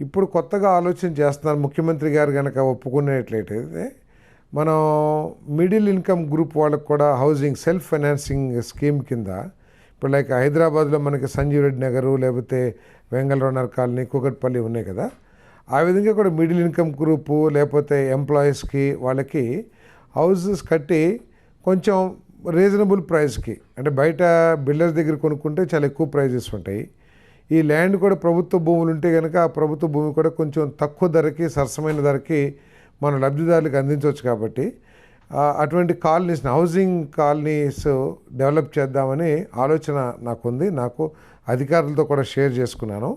ఇప్పుడు కొత్తగా ఆలోచన చేస్తున్నారు. ముఖ్యమంత్రి గారు కనుక ఒప్పుకునేట్లయితే మనం మిడిల్ ఇన్కమ్ గ్రూప్ వాళ్ళకు కూడా హౌసింగ్ సెల్ఫ్ ఫైనాన్సింగ్ స్కీమ్ కింద ఇప్పుడు లైక్ హైదరాబాద్లో మనకి సంజీవ్ రెడ్డి నగరు లేకపోతే వెంగళరావు కాలనీ కూకట్పల్లి ఉన్నాయి కదా. ఆ విధంగా కూడా మిడిల్ ఇన్కమ్ గ్రూపు లేకపోతే ఎంప్లాయీస్కి వాళ్ళకి హౌసెస్ కట్టి కొంచెం రీజనబుల్ ప్రైస్కి అంటే బయట బిల్డర్స్ దగ్గర కొనుక్కుంటే చాలా ఎక్కువ ప్రైజెస్ ఉంటాయి. ఈ ల్యాండ్ కూడా ప్రభుత్వ భూములు ఉంటే కనుక ఆ ప్రభుత్వ భూమి కూడా కొంచెం తక్కువ ధరకి సరసమైన ధరకి మన లబ్ధిదారులకు అందించవచ్చు కాబట్టి అటువంటి కాలనీస్ హౌసింగ్ కాలనీస్ డెవలప్ చేద్దామని ఆలోచన నాకుంది. నాకు అధికారులతో కూడా షేర్ చేసుకున్నాను.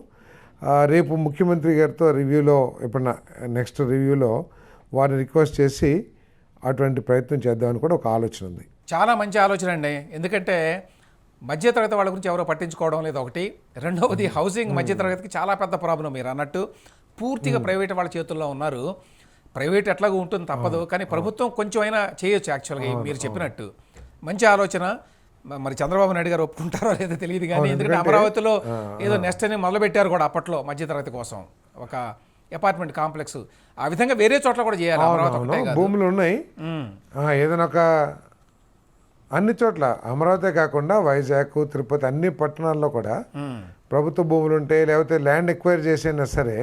రేపు ముఖ్యమంత్రి గారితో రివ్యూలో ఎప్పుడన్నా నెక్స్ట్ రివ్యూలో వారిని రిక్వెస్ట్ చేసి అటువంటి ప్రయత్నం చేద్దామని కూడా ఒక ఆలోచన ఉంది. చాలా మంచి ఆలోచన అండి. ఎందుకంటే మధ్యతరగతి వాళ్ళ గురించి ఎవరో పట్టించుకోవడం లేదు ఒకటి. రెండవది హౌసింగ్ మధ్యతరగతికి చాలా పెద్ద ప్రాబ్లం మీరు అన్నట్టు. పూర్తిగా ప్రైవేట్ వాళ్ళ చేతుల్లో ఉన్నారు. ప్రైవేట్ ఎట్లాగో ఉంటుంది తప్పదు కానీ ప్రభుత్వం కొంచెం అయినా చేయొచ్చు యాక్చువల్గా మీరు చెప్పినట్టు. మంచి ఆలోచన. మరి చంద్రబాబు నాయుడు గారు ఒప్పుకుంటారో లేదో తెలియదు కానీ ఎందుకంటే అమరావతిలో ఏదో నెక్స్ట్ అని మొదలు పెట్టారు కూడా అప్పట్లో మధ్యతరగతి కోసం. ఒక అపార్ట్మెంట్ కాంప్లెక్స్. ఆ విధంగా వేరే చోట్ల కూడా చేయాలి భూములు ఉన్నాయి. ఏదైనా ఒక అన్ని చోట్ల అమరావతి కాకుండా వైజాగ్ తిరుపతి అన్ని పట్టణాల్లో కూడా. ప్రభుత్వ భూములు ఉంటే లేకపోతే ల్యాండ్ ఎక్వైర్ చేసైనా సరే.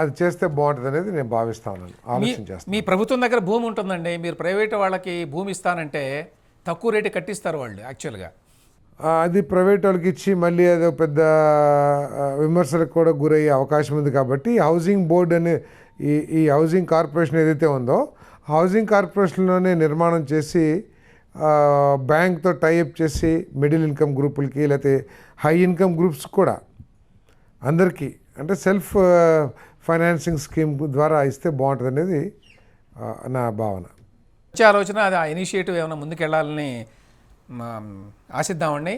అది చేస్తే బాగుంటుంది అనేది నేను భావిస్తా ఉన్నాను ఆలోచన చేస్తాను మీ ప్రభుత్వం దగ్గర భూమి ఉంటుందండి మీరు ప్రైవేట్ వాళ్ళకి భూమి ఇస్తానంటే తక్కువ రేటు కట్టిస్తారు వాళ్ళు యాక్చువల్గా అది ప్రైవేట్ వాళ్ళకి ఇచ్చి మళ్ళీ అదో పెద్ద విమర్శలకు కూడా గురయ్యే అవకాశం ఉంది కాబట్టి హౌసింగ్ బోర్డు అనే ఈ ఈ హౌసింగ్ కార్పొరేషన్ ఏదైతే ఉందో హౌసింగ్ కార్పొరేషన్లోనే నిర్మాణం చేసి బ్యాంక్తో టైఅప్ చేసి మిడిల్ ఇన్కమ్ గ్రూపులకి లేకపోతే హై ఇన్కమ్ గ్రూప్స్ కూడా అందరికీ అంటే సెల్ఫ్ ఫైనాన్సింగ్ స్కీమ్ ద్వారా ఇస్తే బాగుంటుంది అనేది నా భావన. వచ్చే ఆలోచన అది ఆ ఇనిషియేటివ్ ఏమైనా ముందుకెళ్ళాలని ఆశిద్దామండి.